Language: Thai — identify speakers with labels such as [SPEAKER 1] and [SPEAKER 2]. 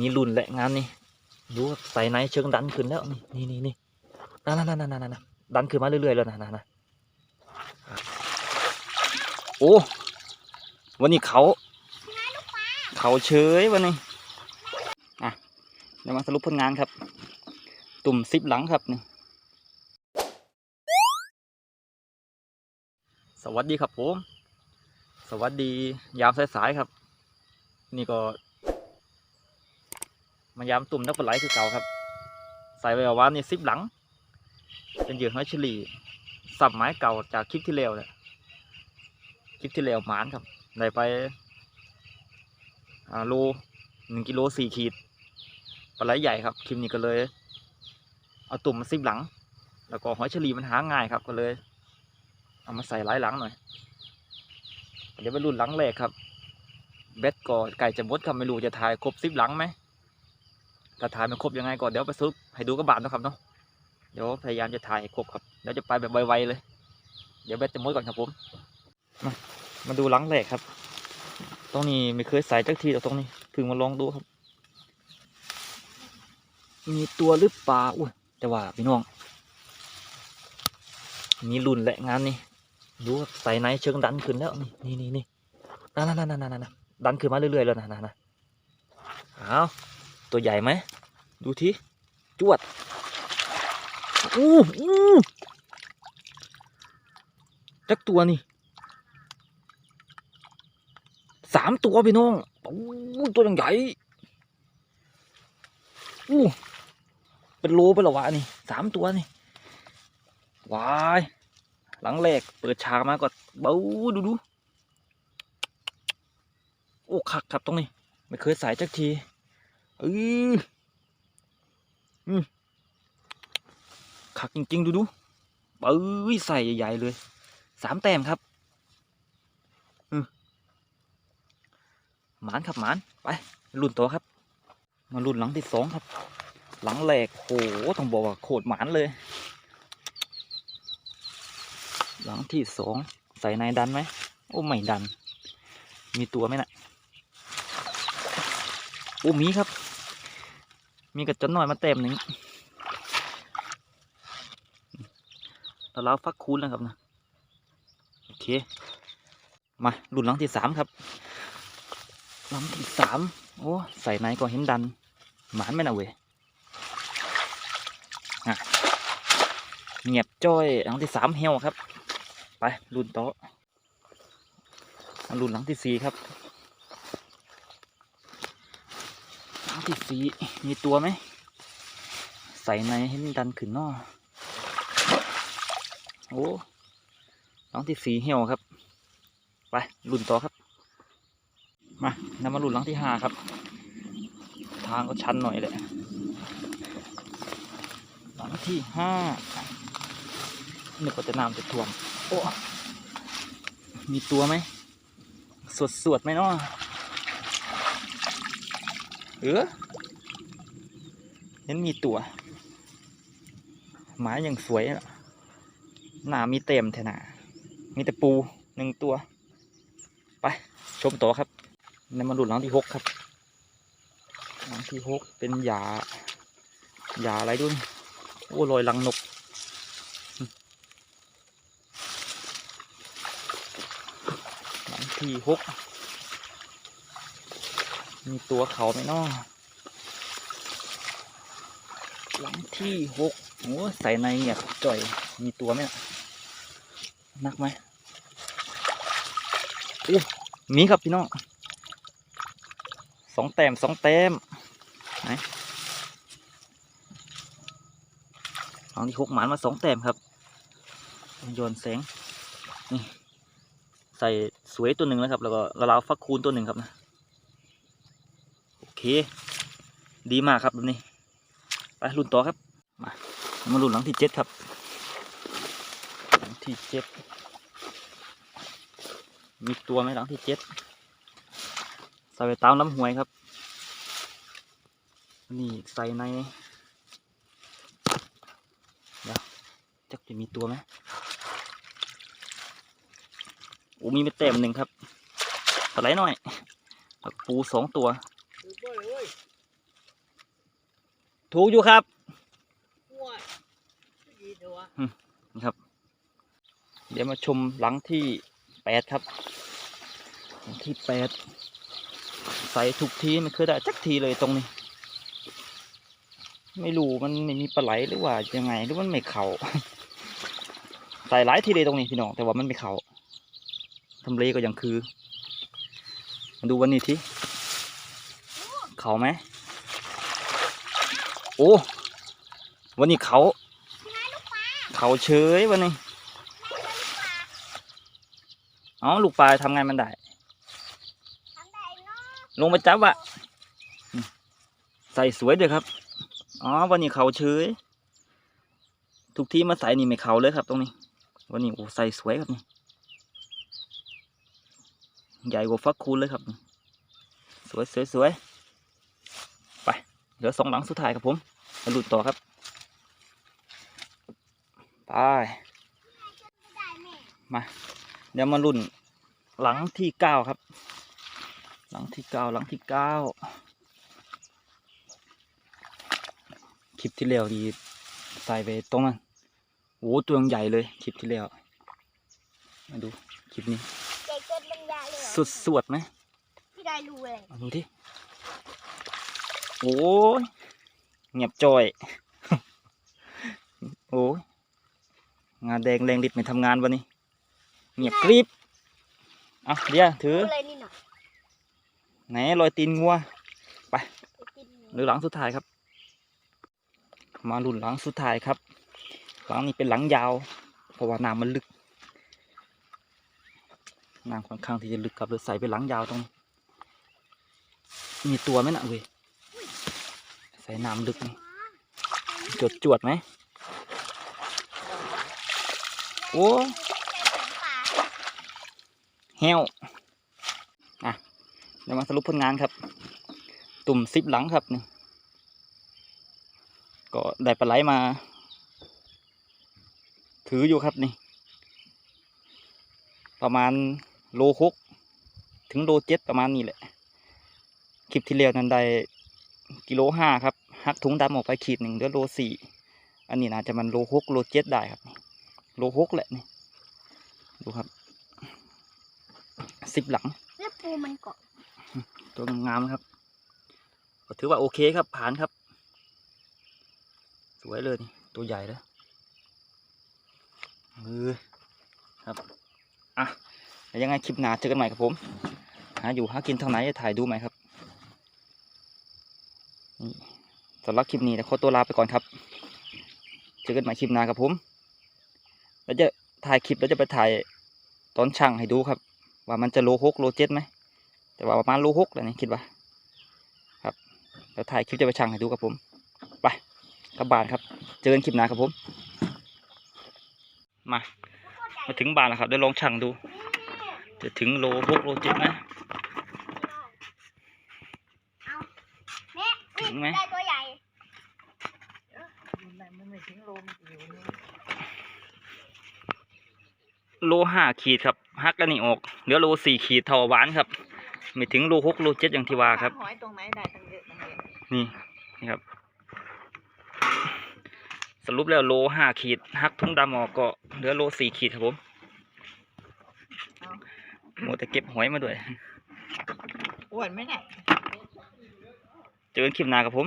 [SPEAKER 1] มีรุ่นแหละงานนี่ดูใส่ในเชิงดันขึ้นแล้วนี่นี่นี่นั่นนั่นนั่นนั่นนั่นดันขึ้นมาเรื่อยๆแล้วนะนะนะโอ้วันนี้เขาเขาเฉยวันนี้อะเดี๋ยวมาสรุปผลงานครับ ตุ่มซิปหลังครับนี่สวัสดีครับผม สวัสดียามสายๆครับ นี่ก็ มายามตุ่มนักปลาไหลคือเก่าครับ ใส่ไว้เอาว่านี่ซิปหลัง เป็นเหยื่อหอยเฉลี่สับไม้เก่าจากคลิปที่แล้วเนี่ยคลิปที่แล้วหมานครับได้ไปอ่าโลหนึ่งกิโลสี่ขีดปลาไหลใหญ่ครับคลิปนี้ก็เลย เอาตุ่มมาซิปหลัง แล้วก็หอยเฉลีมันหาง่ายครับก็เลย เอามาใส่หลายหลังหน่อยเดี๋ยวไปรุ่นหลังแรกครับเบ็ดก็ไก่จะมดครับไม่รู้จะถ่ายครบซิปหลังไหม ถ้าถ่ายไม่ครบยังไงก็เดี๋ยวไปซุปให้ดูกระบาดนะครับเนาะเดี๋ยวพยายามจะถ่ายให้ครบครับเดี๋ยวจะไปแบบไวๆเลย เดี๋ยวเบ็ดจะมดก่อนครับผมมามาดูหลังแรกครับ ตรงนี้ไม่เคยใส่จักทีแต่ตรงนี้พิ่งมาลองดูครับ มีตัวหรือเปล่าอุ้ยแต่ว่าพี่น้องมีรุ่นแหละงานนี่ดูครับใส่ในเชิงดันขึ้นแล้วนี่นี่นี่นี่นั่นนั่นนั่นนั่นนั่นดันขึ้นมาเรื่อยๆแล้วนะนะนะเอา ตัวใหญ่ไหม ดูทีจวดอู้อู้จักตัวนี่สามตัวพี่น้องอู้ตัวยังใหญ่อู้เป็นโลไปหรอวะนี่สามตัวนี่วายหลังแรกเปิดฉากมาก็เบ้าดูดูโอ้คักครับตรงนี้ ไม่เคยใส่จักที เอออืมคักจริง ๆ ดูดูเบ้ยใส่ใหญ่ ๆ เลย สามแต้มครับอืมหมานครับหมานไปรุ่นต่อครับ มารุ่นหลังที่สองครับ หลังแรกโหต้องบอกว่าโคตรหมานเลย หลังที่สองใส่ในดันไหมโอ้ไม่ดัน มีตัวไหมนะ่ะโอ้มีครับ มีกระจนหน่อยมาเต็มหนึ่งตะลาวฟักคูณแล้วครับนะโอเค มารุ่นลังที่สามครับลังที่สามโอ้ใส่ในก็เห็นดัน หมานไหมนะเว้ยเงียบจ้อยหลังที่สามเฮวครับ ไปรุ่นโต๊ะมารุ่นหลังที่สี่ครับ หลัง ที่สีมีตัวไหม ใส่ในให้มันดันขึ้นนอโอ้หลังที่สีเหี่ยวครับ ไปรุ่นต่อครับ มานำมารุ่นลังที่ห้าครับ ทางก็ชันหน่อยเลยหลังที่ห้านึกว่าจะน้ำจะท่วม โอ้ มีตัวไหม สวดสวดๆไหมเนาะ เออเห็นมีตัว หมาอย่างสวยอะหนามีเต็มแทนามีแต่ปูหนึ่งตัว ไปชมต่อครับในมาดูหลังที่หกครับหลังที่หกเป็นหยาหยาอะไรด้วยโอ้ลอยลังนกหลังที่หก มีตัวเขาไหมนาะหลังที่หกโอ้ใส่ในเนี่ยจ่อยมีตัวไหมหนักไหมโอ้มีครับพี่น้องสองแต้มสองแต้มไหนหลังที่หกหมานมาสองแต้มครับโยนแสงนี่ใส่สวยตัวหนึ่งแล้วครับ แล้วก็ละลาวฟักคูณตัวหนึ่งครับนะ ดีมากครับแบบนี้ ไปรุ่นต่อครับ มามารุ่นหลังที่เจ็ดครับหลังที่เจ็ดมีตัวไหมหลังที่เจ็ดใส่ไปตามลำห้วยครับ นี่ใส่ในเดี๋ยวจักจะมีตัวไหมโอ้มีไปเต็มหนึ่งครับสไลด์หน่อยผักปูสองตัว ถูกอยู่ครับ
[SPEAKER 2] ว้ายดีตัว
[SPEAKER 1] นี่ครับ เดี๋ยวมาชมหลังที่แปดครับ หลังที่แปดใส่ทุกทีไม่เคยได้จักทีเลยตรงนี้ ไม่รู้มันไม่มีปลาไหลหรือว่ายังไงหรือมันไม่เขาใส่หลายทีเลยตรงนี้พี่น้องแต่ว่ามันไม่เขาทำเลก็ยังคือมาดูวันนี้ทีเขาไหม โอ้วันนี้เขาเขาเฉยวันนี้เอ๋อลูกปลาทำไงมันได้
[SPEAKER 3] ทำได้เนาะ
[SPEAKER 1] ลงมาจับอะอืมใส่สวยเด้อครับอ๋อวันนี้เขาเฉยทุกที่มาใส่นี่ไม่เขาเลยครับ ตรงนี้ วันนี้โอ้ใส่สวยครับนี่ใหญ่กว่าฟักคูณเลยครับนี่สวยสวยสวยไป เดี๋ยวสองหลังสุดท้ายครับผมมาลุ้นต่อครับไป
[SPEAKER 3] ไม่ได้แม่
[SPEAKER 1] เดี๋ยวมาลุ้นหลังที่เก้าครับ หลังที่เก้าหลังที่เก้าคลิปที่แล้วดีใส่ไปตรงนั้นโอ้ตัวยังใหญ่เลยคลิปที่แล้วมาดูคลิปนี้
[SPEAKER 3] เด็กเกินบรรยายเลยเหรอ
[SPEAKER 1] สุดสวดไหม
[SPEAKER 3] พี่ได้รู้เลย
[SPEAKER 1] มาดูที่ โอ้ยเงียบจอย โอ้ยงานแดงแรงฤทธิ์ไม่ทำงานวันนี้ เงียบกริบเอาเดี๋ยวถือ
[SPEAKER 3] รู้เลยนี่หน่อย
[SPEAKER 1] ไหนรอยตีนงัว
[SPEAKER 3] ไปกิน
[SPEAKER 1] หรือหลังสุดท้ายครับ มาลุ่นหลังสุดท้ายครับ หลังนี้เป็นหลังยาว เพราะว่าน้ำมันลึกน้ำค่อนข้างที่จะลึกครับเลยใส่เป็นหลังยาวตรงนี้มีตัวไหมนะเว้ย ใส่น้ำลึกนี่จวดจวดไหมโอ้แห้วอะเดี๋ยวมาสรุปผลงานครับ ตุ่มซิปหลังครับนี่ก็ได้ปลาไหลมา ถืออยู่ครับนี่ ประมาณโลหกถึงโลเจ็ดประมาณนี้แหละ คลิปที่แล้วนั้นได้ กิโลห้าครับหักถุงดำออกไปขีดหนึ่งเหลือโลสี่อันนี้น่าจะมันโลหกโลเจ็ดได้ครับนี่โลหกแหละนี่ดูครับสิบหลัง
[SPEAKER 3] แล้วปูมันเกาะ
[SPEAKER 1] ตัวงามๆนะครับก็ถือว่าโอเคครับผ่านครับ สวยเลยนี่ตัวใหญ่แล้วเออครับอะแล้วยังไงคลิปหน้าเจอกันใหม่ครับผมหาอยู่หากินเท่าไหนจะถ่ายดูไหมครับนี่ สำหรับคลิปนี้แต่ขอตัวลาไปก่อนครับ เจอกันใหม่คลิปหน้าครับผม แล้วจะถ่ายคลิปแล้วจะไปถ่ายตอนช่างให้ดูครับ ว่ามันจะโลหกโลเจ็ดไหม แต่ว่าประมาณโลหกเลยนี่คิดว่า ครับ แล้วถ่ายคลิปจะไปชั่งให้ดูครับผม ไปกลับบ้านครับ เจอกันคลิปหน้าครับผม มา มาถึงบ้านแล้วครับเดี๋ยวลองชั่งดู จะถึงโลหกโลเจ็ดไหม
[SPEAKER 3] แม่
[SPEAKER 1] ถึงไหม
[SPEAKER 3] ได้ตัวใหญ่
[SPEAKER 2] มันไม่ไม่ถึงโลมนอยู่นี่
[SPEAKER 1] โลห้าขีดครับฮักกันนี่ออกเหลือโลสี่ขีดเท่าหวานครับไม่ถึงโลหกโลเจ็ดอย่างที่ว่าครับ
[SPEAKER 2] หอยตรงไหนได้ตั้งเยอะตั้งเยอะ
[SPEAKER 1] นี่นี่ครับ สรุปแล้วโลห้าขีดฮักทุ่งดำออกก็เหลือโลสี่ขีดครับผม
[SPEAKER 2] เอา
[SPEAKER 1] โมแต่เก็บหอยมาด้วย
[SPEAKER 2] อ้วนไหมเนี่ย
[SPEAKER 1] เจอกันคลิปหน้าครับผม